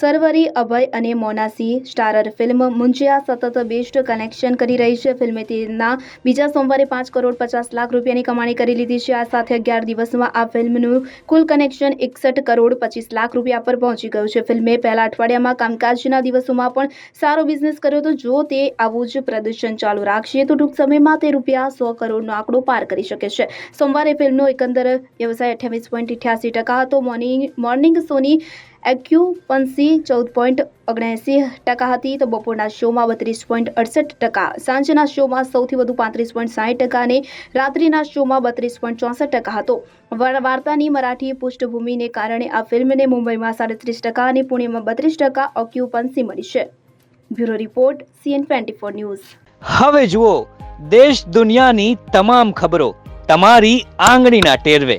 સરવરી, અભય અને મોનાસી starrer film મુંજિયા સતત best connection કરી રહી છે. ફિલ્મે તેના બીજા સોમવારે પાંચ કરોડ પચાસ લાખ રૂપિયાની કમાણી કરી લીધી છે. આ સાથે અગિયાર દિવસમાં આ ફિલ્મનું કુલ કનેક્શન એકસઠ કરોડ પચીસ લાખ રૂપિયા પર પહોંચી ગયું છે. ફિલ્મે પહેલા અઠવાડિયામાં કામકાજના દિવસોમાં પણ સારો બિઝનેસ કર્યો તો જો તે આવું જ પ્રદર્શન ચાલુ રાખશે, તો ટૂંક સમયમાં તે રૂપિયા સો કરોડનો આંકડો પાર કરી શકે છે. સોમવારે ફિલ્મનો એકંદર વ્યવસાય અઠ્યાવીસ પોઈન્ટ અઠ્યાસી ટકા હતો. મોર્નિંગ મોર્નિંગ શોની એક્યુપન્સી ચૌદ પોઈન્ટ ઓગણએંસી ટકા હતી તો બપોરના શોમાં બત્રીસ પોઈન્ટ અડસઠ ટકા, સાંજના શોમાં સૌથી વધુ પાંત્રીસ પોઈન્ટ સાહીઠ ટકા અને રાત્રિના શોમાં બત્રીસ પોઈન્ટ ચોસઠ ટકા હતો. વાર્તાની મરાઠી પૃષ્ઠભૂમિને કારણે આ ફિલ્મને મુંબઈમાં સાડત્રીસ ટકા અને પુણેમાં બત્રીસ ટકા ઓક્યુપન્સી મળી છે. Bureau report, CN twenty four news. હવે જુઓ, દેશ દુનિયાની તમામ ખબરો, તમારી આંગળીના ટેરવે.